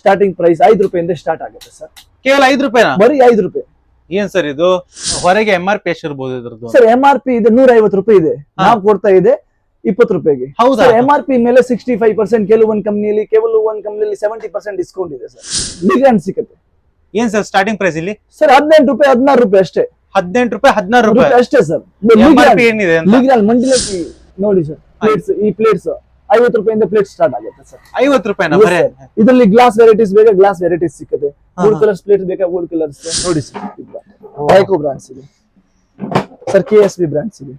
Starting price ಐದು ರೂಪಾಯಿಂದ start ಆಗುತ್ತೆ ಸರ್ ಕೇವಲ ಐದು ರೂಪಾಯಿ ಬರೀ ಐದು ರೂಪಾಯಿ. ಏನ್ ಸರ್ ಇದು? ಹೊರಗೆ ಎಂ ಆರ್ ಪಿ ಎಷ್ಟಿರ್ಬೋದು ಇದ್ರದ್ದು? ಸರ್ ಎಂ ಆರ್ ಪಿ ಇದೆ ನೂರ ಐವತ್ತು ರೂಪಾಯಿ ಇದೆ. ನಾವು ಕೊಡ್ತಾ ಇದೆ ಇಪ್ಪತ್ತು ರೂಪಾಯಿಗೆ. ಹೌದಾ? ಸರ್ ಎಂ ಆರ್ ಪಿ ಮೇಲೆ ಸಿಕ್ಸ್ಟಿ ಫೈವ್ ಪರ್ಸೆಂಟ್ ಕೆಲವೊಂದು ಕಂಪ್ನಿಯಲ್ಲಿ ಕೆಲವೊಂದು ಕಂಪ್ನಿಯಲ್ಲಿ ಸೆವೆಂಟಿ ಪರ್ಸೆಂಟ್ ಡಿಸ್ಕೌಂಟ್ ಇದೆ ಸರ್ ನಿಗ್ರಾಂಡ್ ಸಿಗುತ್ತೆ. ಏನ್ ಸರ್ ಸ್ಟಾರ್ಟಿಂಗ್ ಪ್ರೈಸ್ ಇಲ್ಲಿ? ಸರ್ ಹದಿನೆಂಟು ರೂಪಾಯಿ ಹದಿನಾರು ರೂಪಾಯಿ ಅಷ್ಟೇ. ಹದಿನೆಂಟು ರೂಪಾಯಿ ಹದಿನಾರು ರೂಪಾಯಿ ಅಷ್ಟೇ ಸರ್ ಏನಿದೆ ನೋಡಿ ಸರ್ ಪ್ಲೇಟ್ಸ್ ಈ ಪ್ಲೇಟ್ಸ್ ಐವತ್ತು ರೂಪಾಯಿಂದ ಪ್ಲೇಟ್ ಸ್ಟಾರ್ಟ್ ಆಗುತ್ತೆ ಸರ್. ಐವತ್ತು ರೂಪಾಯಿ ಇದರಲ್ಲಿ ಗ್ಲಾಸ್ ವೆರೈಟೀಸ್ ಬೇಕಾ ಗ್ಲಾಸ್ ವೆರೈಟೀಸ್ ಸಿಕ್ಕದೆ ಗೋಲ್ಡ್ ಕಲರ್ಸ್ ಪ್ಲೇಟ್ ಬೇಕಾ ಗೋಲ್ಡ್ ಕಲರ್ಸ್ ನೋಡಿ ಸರ್ ಡೈಕೋ ಬ್ರಾಂಡ್ಸ್ ಇದೆ. Sir K S B brands ಇದೆ.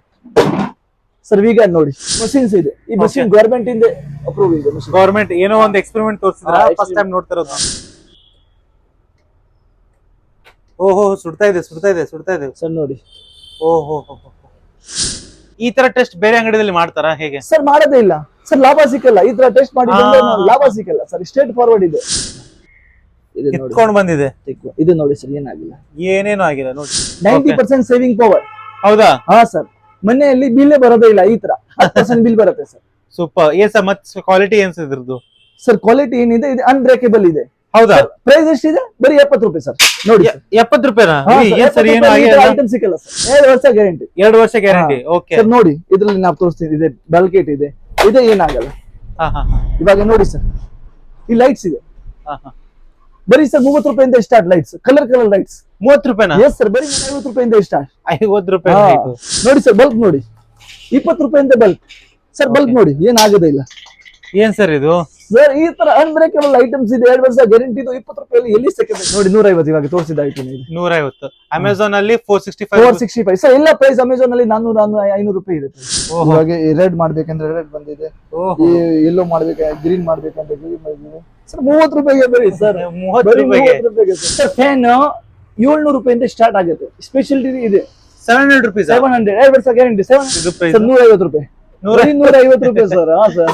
ಸರ್ ವೀಗ ನೋಡಿ ಮಷಿನ್ಸ್ ಇದೆ. ಈ ಮಷಿನ್ ಗವರ್ಮೆಂಟ್ ಇಂದ ಅಪ್ರೂವ್ ಇದೆ. ಗವರ್ಮೆಂಟ್ ಏನೋ ಒಂದು ಎಕ್ಸ್ಪೆರಿಮೆಂಟ್ ತೋರಿಸಿದ್ರ? ಹಾ, ಫಸ್ಟ್ ಟೈಮ್ ನೋಡ್ತಾ ಇರೋದು ಓಹೋ ಸುಡ್ತಾ ಇದೆ ಸುಡ್ತಾ ಇದೆ ಸುಡ್ತಾ ಇದೆ. ಸರ್ ನೋಡಿ. ಓಹೋ ಈ ತರ ಟೆಸ್ಟ್ ಬೇರೆ ಅಂಗಡಿಯಲ್ಲಿ ಮಾಡ್ತಾರಾ? ಹೇಗೆ? ಸರ್ ಮಾಡೋದೇ ಇಲ್ಲ. ಸರ್ ಲಾಭ ಸಿಕ್ಕಲ್ಲ. ಈ ತರ ಟೆಸ್ಟ್ ಮಾಡಿದ್ರೆ. ಲಾಭ ಸಿಕ್ಕಲ್ಲ. ಸರ್ ಸ್ಟ್ರೇಟ್ ಫಾರ್ವರ್ಡ್ ಇದೆ. ಇದು ನೋಡಿ. ಕಿತ್ಕೊಂಡ್ ಬಂದಿದೆ. ಇದು ನೋಡಿ ಸರ್ ಏನಾಗಿಲ್ಲ. ಏನೇನು ಆಗಿಲ್ಲ ನೋಡಿ. ನೈಂಟಿ. ಪರ್ಸೆಂಟ್ ಸೇವಿಂಗ್ ಪವರ್ ಹೌದಾ? ಹಾ ಸರ್ ಮನೆಯಲ್ಲಿ ಬಿಲ್ ಬರೋದೇ ಇಲ್ಲ ಈ ತರ. ಹತ್ತು ಪರ್ಸೆಂಟ್ ಬಿಲ್ ಬರುತ್ತೆ ಸರ್ ಸೂಪರ್. ಏನ್ ಸರ್ ಮತ್ ಕ್ವಾಲಿಟಿ ಏನ್ ಸರ್ ಇದ್ರದ್ದು? ಸರ್ ಕ್ವಾಲಿಟಿ ಏನಿದೆ? ಇದು ಅನ್ಬ್ರೇಕೇಬಲ್ ಇದೆ. ಹೌದಾ? ಪ್ರೈಸ್ ಎಷ್ಟಿದೆ? ಬರೀ ಎಪ್ಪತ್ತು ರೂಪಾಯಿ ಸರ್. ನೋಡಿ ಎಪ್ಪತ್ತು ರೂಪಾಯಿ ಏನ್ ಸರ್ ಏನು ಆಗಿಲ್ಲ? ಐಟಮ್ ಸಿಕ್ಕಲ್ಲ ಸರ್. ಎರಡು ವರ್ಷ ಗ್ಯಾರಂಟಿ ಎರಡು ವರ್ಷ ಗ್ಯಾರಂಟಿ ಓಕೆ ಸರ್ ನೋಡಿ ಇದರಲ್ಲಿ ನಾವು ತೋರಿಸ್ತೀನಿ. ಇದೆ ಬಲ್ಕೇಟ್ ಇದೆ. ಇದೆ ಏನಾಗಲ್ಲ. ಇವಾಗ ನೋಡಿ ಸರ್. ಈ ಲೈಟ್ಸ್ ಇದೆ. ಹಾ ಹಾ. ಬರೀ ಸರ್ ಮೂವತ್ತು ರೂಪಾಯಿಂದ start lights colour colour lights ಮೂವತ್ತು ರೂಪಾಯಿನಾ? ಎಸ್ ಸರ್ ಬರೀ ಐವತ್ತು ರೂಪಾಯಿಂದ ಸ್ಟಾರ್ಟ್ ಐವತ್ತು ರೂಪಾಯಿ ನೋಡಿ ಸರ್ ಬಲ್ಕ್ ನೋಡಿ. ಇಪ್ಪತ್ತು ರೂಪಾಯಿಂದ ಬಲ್ಕ್ ಸರ್ ಬಲ್ಕ್ ನೋಡಿ ಏನಾಗದೇ ಇಲ್ಲ. ಏನ್ ಸರ್ ಇದು? ಸರ್ ಈ ತರ ಅನ್ಬ್ರೇಕಬಲ್ ಐಟಮ್ಸ್ ಇದೆ. ಎರಡು ವರ್ಷ ಗ್ಯಾರಂಟಿ ಇದು ಇಪ್ಪತ್ತು ರೂಪಾಯಿ ಎಲ್ಲಿ ಸಿಗುತ್ತೆ ನೋಡಿ ನೂರ ಐವತ್ತು ಇವಾಗ ತೋರಿಸಿದ ಐಟಮ್ ಇದೆ. ನೂರ ಐವತ್ತು ಅಮೆಝಾನ್ ಅಲ್ಲಿ four sixty five four sixty five sir ಎಲ್ಲ ಪ್ರೈಸ್ ಅಮೆಝಾನ್ ಅಲ್ಲಿ ನಾನೂರ ಐನೂರು ರೂಪಾಯಿ ಇದೆ ಇವಾಗ ರೆಡ್ ಮಾಡ್ಬೇಕಂದ್ರೆ ರೆಡ್ ಬಂದಿದೆ. ಈ ಎಲ್ಲೋ ಮಾಡ್ಬೇಕು ಗ್ರೀನ್ ಮಾಡ್ಬೇಕಂದ್ರೆ ಗ್ರೀನ್ ಬಂದಿದೆ. ಸರ್ ಮೂವತ್ತು ರೂಪಾಯಿಗೆ ಬರೀ ಸರ್ ಮೂವತ್ತು ರೂಪಾಯಿಗೆ. ಸರ್ ಫ್ಯಾನ್ ಏಳ್ನೂರು ರೂಪಾಯಿಂದ ಸ್ಟಾರ್ಟ್ ಆಗುತ್ತೆ. ಸ್ಪೆಷಾಲಿಟಿ ಇದೆ. Seven hundred rupees seven hundred ಎರಡು ವರ್ಷ ಗ್ಯಾರಂಟಿ ಸೆವೆನ್ ನೂರ ಐವತ್ತು ರೂಪಾಯಿ. ಬರೀ ನೂರ ಐವತ್ತು ರೂಪಾಯಿ ಸರ್ ಹಾ ಸರ್